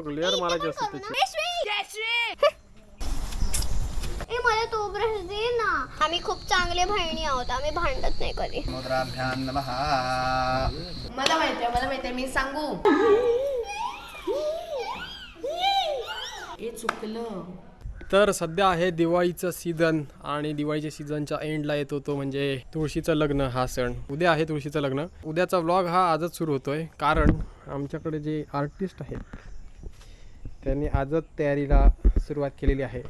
Layer मारायची असते त्याची. ए मला तो ब्रश दे ना. आम्ही खूप चांगले बहिणी आहोत. आम्ही भांडत नाही कधी. नमः मला माहितीये मला माहितीये मी सांगू. हे चुकलं. तर सध्या आहे दिवाळीचं सीझन आणि दिवाळीच्या सीझनच्या एंडला येत होतो म्हणजे तुळशीचं लग्न हा सण. उद्या आहे तुळशीचं लग्न. उद्याचा व्लॉग हा आजच सुरू होतोय. कारण आमच्याकडे जे आर्टिस्ट आहेत त्यांनी आजच तयारीला सुरुवात केलेली आहे.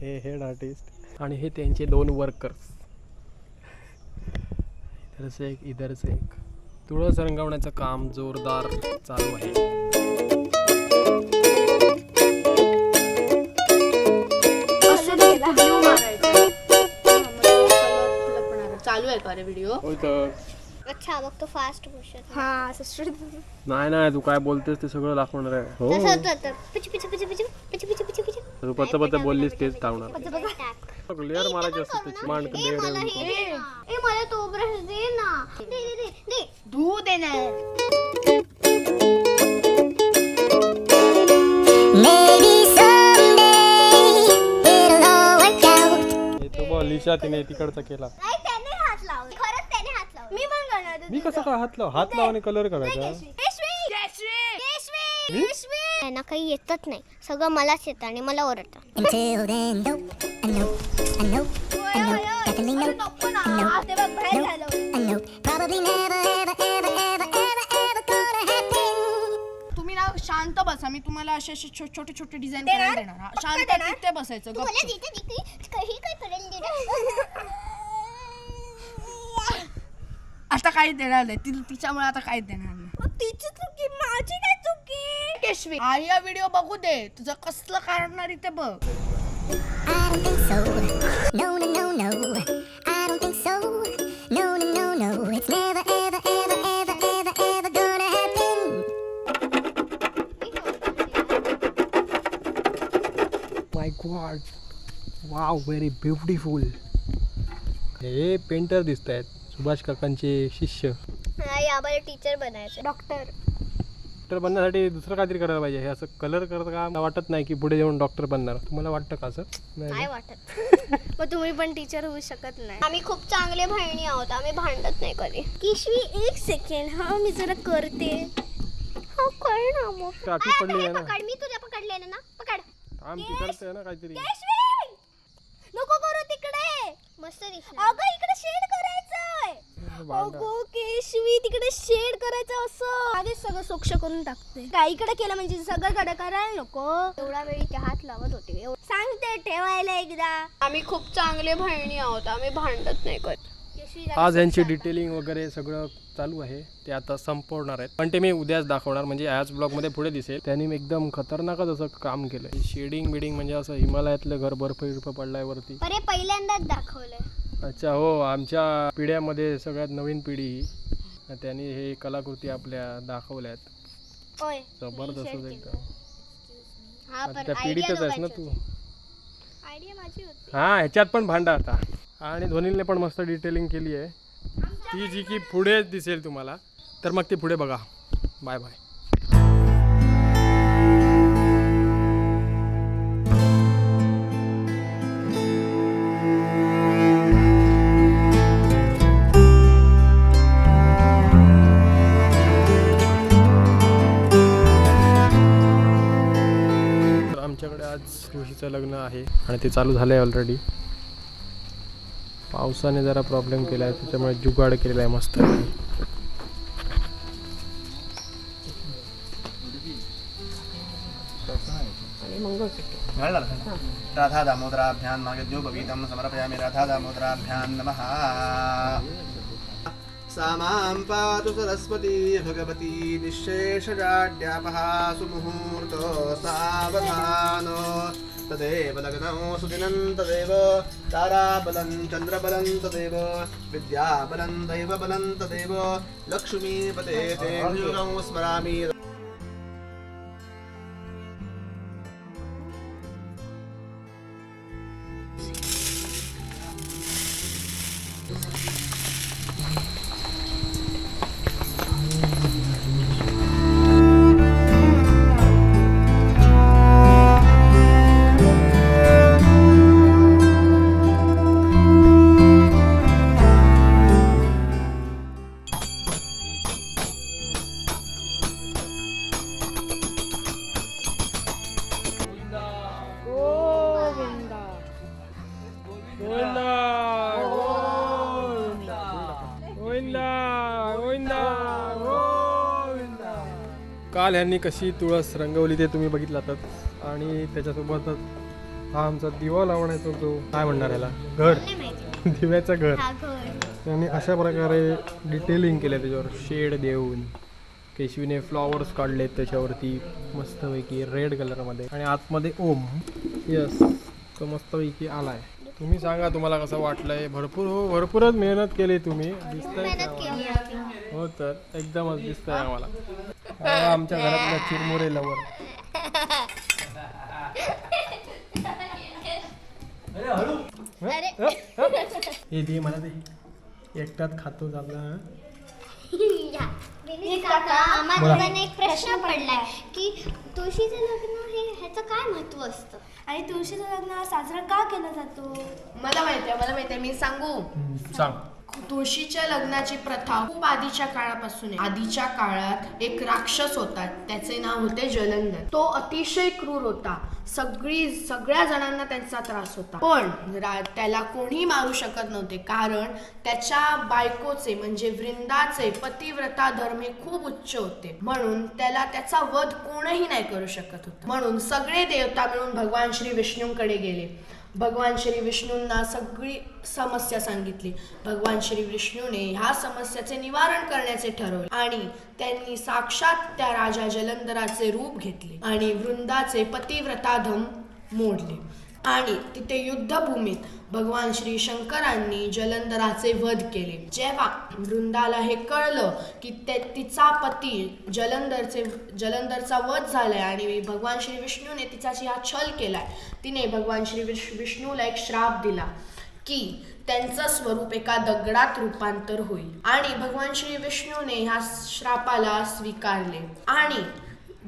हे हेड आर्टिस्ट आणि हे त्यांचे दोन वर्कर्स इधरचं एक इधरचं एक. तुळस रंगवण्याचं काम जोरदार चालू आहे. चालू आहे का रे व्हिडिओ अच्छा मग तो फास्ट मोशन हा नाही नाही तू काय बोलतेस ते सगळं दाखवणार आहे. हो. तसं होतं तर pitch pitch pitch pitch pitch pitch pitch pitch. तू पत्ता पत्ता बोललीस तेच धावणार टाक. लेअर मारायची असते त्याची. मांड ए मला. ए तो ब्रश दे ना. दे दे दे दे. धू देणार Maybe someday it'll all work out. हे तो बघ लिशा तिने तिकडचा केला. नाही हात लावला खरंच त्याने हात लावला मी कसं काय हात लाव हात लाव आणि कलर करायचा. त्यांना काही येतच नाही. सगळं मलाच येतं आणि मला ओरडतं. Until then, nope, a nope, a nope, a nope, definitely nope, a nope, a nope. Probably never, ever, ever, ever, ever, ever gonna happen. तुम्ही ना शांत बसा. मी तुम्हाला असे असे छोटे छोटे छोटे डिझाईन करायला देणार. हा. शांत तिथे बसायचं मला गप्प. जिथे जिथे काही काय करेल आता काहीच देणार नाही ती- तिच्यामुळे आता काहीच देणार नाही तिची चुकी माझी काय चुकी केशवी हा या व्हिडिओ बघू दे तुझं कसलं काढणार इथे बघ I don't think so. No, no, no, no. I don't think so. No, no, no, no. It's never, ever, ever, ever, ever, ever gonna happen. My god wow very beautiful हे painter दिसत आहेत सुभाष काकांचे शिष्य. नाही आम्हाला teacher बनायचं doctor doctor बनण्यासाठी दुसरं काहीतरी करायला पाहिजे. हे असं कलर करत का? मला वाटत नाही की पुढे जाऊन डॉक्टर बनणार. तुम्हाला वाटतं का असं? नाही? वाटत. मग तुम्ही पण टीचर होऊ शकत नाही. आम्ही खूप चांगले बहिणी आहोत. आम्ही भांडत नाही कधी. किशवी एक सेकंड हा मी जरा करते. हा कर ना मग. आ, पडली हे ना. पकड. मी तुझ्या पकडलेलं ना पकड. थांब तिकडचं ना काहीतरी. केशवी! नको करू तिकडे. मस्त दिसलं. अगं इकडे शेड करायचंय भांडा. अगो केशवी तिकडे शेड करायचं असं. आधीच सगळं सोक्ष करून टाकते. काय इकडे केलं म्हणजे सगळं कडे करायला नको? एवढा वेळी ते हात लावत होते. एव- सांगते ठेवायला एकदा. आम्ही खूप चांगले बहिणी आहोत. आम्ही भांडत नाही केशवी जरा आज यांची. डिटेलिंग वगैरे सगळं चालू आहे. ते आता संपवणार आहेत. पण ते मी उद्याच दाखवणार. म्हणजे याच ब्लॉगमध्ये पुढे दिसेल. त्यांनी एकदम खतरनाकच असं काम केलं शेडिंग बिडिंग म्हणजे असं हिमालयातलं घर बर्फ बिर्फ पडलाय वरती. अरे पहिल्यांदाच दाखवलंय. अच्छा हो आमच्या पिढ्यामध्ये सगळ्यात नवीन पिढी ही. त्यांनी हे कलाकृती आपल्या दाखवल्यात. होय. जबरदस्त एकदम. हा पण त्या पिढीतच आहेस ना तू? आयडिया माझी होती. हा ह्याच्यात पण भांडा आता. आणि धोनीने पण मस्त डिटेलिंग केली आहे. ती जी की पुढे दिसेल तुम्हाला तर मग ती पुढे बघा. बाय बाय ऋषीचं लग्न आहे आणि ते चालू झालं आहे ऑलरेडी पावसाने जरा प्रॉब्लेम केला आहे त्याच्यामुळे जुगाड केलेला आहे मस्त. राधा दामोदराभ्यां मागद्यो भवीतं समर्पयामि राधा दामोदराभ्यां नमः. सा मां पातु सरस्वती भगवती निःशेषजाड्यापहा सुमुहूर्तो सावधानो। तदेव लग्नौ सुदिनन्तदेव ताराबलं चन्द्रबलन्तदेव विद्याबलं दैवबलन्तदेव लक्ष्मीपते ते स्मरामि। काल ह्यांनी कशी तुळस रंगवली ते तुम्ही बघितलातच आणि त्याच्यासोबतच हा आमचा दिवा लावण्याचा जो काय म्हणणार याला? घर. दिव्याचं घर. घर. त्यांनी अशा प्रकारे डिटेलिंग केलं त्याच्यावर. शेड देऊन. केशवीने फ्लॉवर्स काढलेत त्याच्यावरती. मस्तपैकी रेड कलरमध्ये आणि आतमध्ये ओम. यस तो मस्तपैकी आलाय. तुम्ही सांगा तुम्हाला कसं वाटलंय? भरपूर हो भरपूरच मेहनत केली तुम्ही. दिसतंय का? आम्हाला? हो तर एकदमच दिसतंय आम्हाला. आमच्या घरातला चिरमुरे लवर हे? दे मला दे. एकटात खातो एक प्रश्न पडलाय की तुळशीचं लग्न हे ह्याचं काय महत्त्व असतं? आणि तुळशीचं लग्न साजरा का केला जातो? मला माहिती आहे मला माहिती आहे मी सांगू. सांग. तुळशीच्या लग्नाची प्रथा खूप आधीच्या काळापासून आहे. आधीच्या काळात एक राक्षस होता त्याचे नाव होते जलंधर. तो अतिशय क्रूर होता. सगळी सगळ्या जणांना त्यांचा त्रास होता. पण त्याला कोणी मारू शकत नव्हते कारण त्याच्या बायकोचे म्हणजे वृंदाचे पतिव्रता धर्मे खूप उच्च होते. म्हणून त्याला त्याचा वध कोणही नाही करू शकत होता. म्हणून सगळे देवता मिळून भगवान श्री विष्णूंकडे गेले. भगवान श्री विष्णूंना सगळी समस्या सांगितली. भगवान श्री विष्णूने ह्या समस्याचे निवारण करण्याचे ठरवले आणि त्यांनी साक्षात त्या राजा जलंधराचे रूप घेतले आणि वृंदाचे पतिव्रताधम मोडले. आणि तिथे युद्धभूमीत भगवान श्री शंकरांनी जलंधराचे वध केले. जेव्हा वृंदाला हे कळलं की ते तिचा पती जलंधरचे जलंधरचा वध झालाय आणि भगवान श्री विष्णूने तिच्याशी हा छल केलाय तिने भगवान श्री विष विष्णूला एक श्राप दिला की त्यांचं स्वरूप एका दगडात रूपांतर होईल. आणि भगवान श्री विष्णूने ह्या श्रापाला स्वीकारले. आणि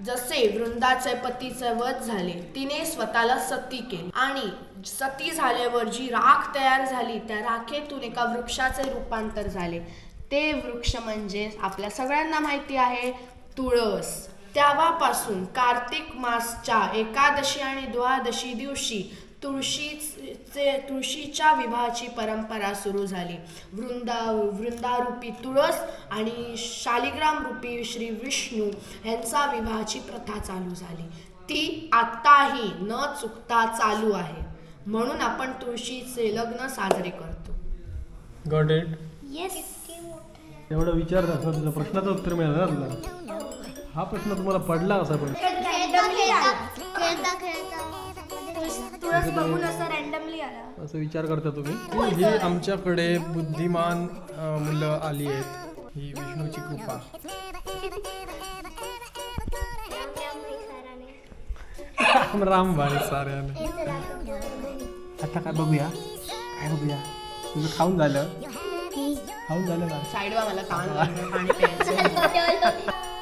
जसे वृंदाचे पतीचे वध झाले तिने स्वतःला सती केली. आणि सती झाल्यावर जी राख तयार झाली त्या राखेतून एका वृक्षाचे रूपांतर झाले. ते वृक्ष म्हणजे आपल्या सगळ्यांना माहिती आहे तुळस. तेव्हापासून कार्तिक मासच्या एकादशी आणि द्वादशी दिवशी तुळशीचे तुळशीच्या विवाहाची परंपरा सुरू झाली. वृंदा वृंदारूपी तुळस आणि शालिग्राम रूपी श्री विष्णू यांचा विवाहाची प्रथा चालू झाली. ती आत्ताही न चुकता चालू आहे. म्हणून आपण तुळशीचे लग्न साजरे करतो. गॉट इट येस एवढं विचार असं तुझ्या प्रश्नाचं उत्तर मिळालं ना तुला? हा प्रश्न तुम्हाला पडला कसा पण. खेळता खेळता. बघून असं रॅन्डमली आला. असं विचार करता तुम्ही ही आमच्याकडे बुद्धिमान अं, मुलं आली आहेत. ही विष्णूची कृपा. राम भाई साऱ्याने. आता काय बघूया? काय बघूया? तुझं खाऊन झालं? खाऊन झालं ना साईडवा मला कान लागलं, पाणी प्यायचं.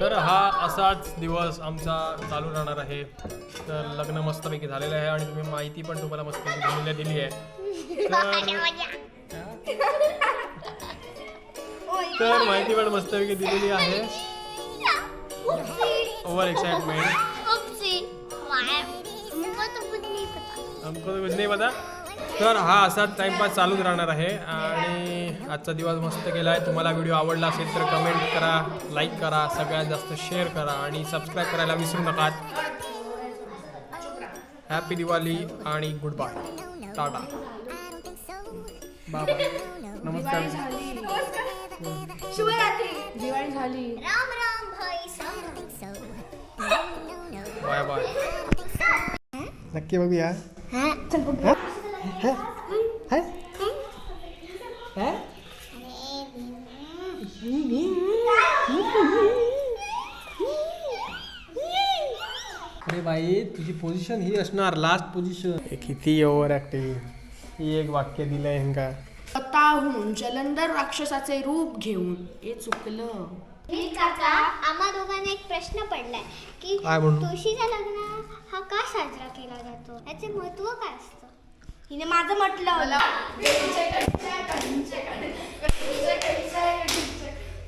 तर हा असाच दिवस आमचा चालू राहणार आहे. तर लग्न मस्तपैकी झालेलं आहे आणि तुम्ही माहिती पण तुम्हाला मस्तपैकी दिलेली दिली आहे. तर तर माहिती पण मस्तपैकी दिलेली आहे. ओव्हर एक्साइटमेंट हमको तो कुछ नहीं पता. तर हा असाच टाइमपास चालूच राहणार आहे. आणि आजचा दिवस मस्त केला आहे तुम्हाला व्हिडिओ आवडला असेल तर कमेंट करा लाईक करा सगळ्यात जास्त शेअर करा आणि सबस्क्राईब करायला विसरू नका. हॅपी दिवाळी आणि गुड बाय टाटा बाय नमस्कार. शुभरात्री. दिवाळी झाली. राम राम. बाय बाय नक्की बघूया. अरे बाई तुझी पोझिशन ही असणार लास्ट पोझिशन किती ओव्हर ऍक्टिव्ह ही एक वाक्य दिलंय ह्यांका. स्वतःहून जलंधर राक्षसाचे रूप घेऊन. हे चुकलं. मी काका आम्हा दोघांना एक प्रश्न पडलाय की काय? तुळशीचं लग्न हा का साजरा केला जातो? याचे महत्त्व काय असतं? हिने माझं म्हटलं.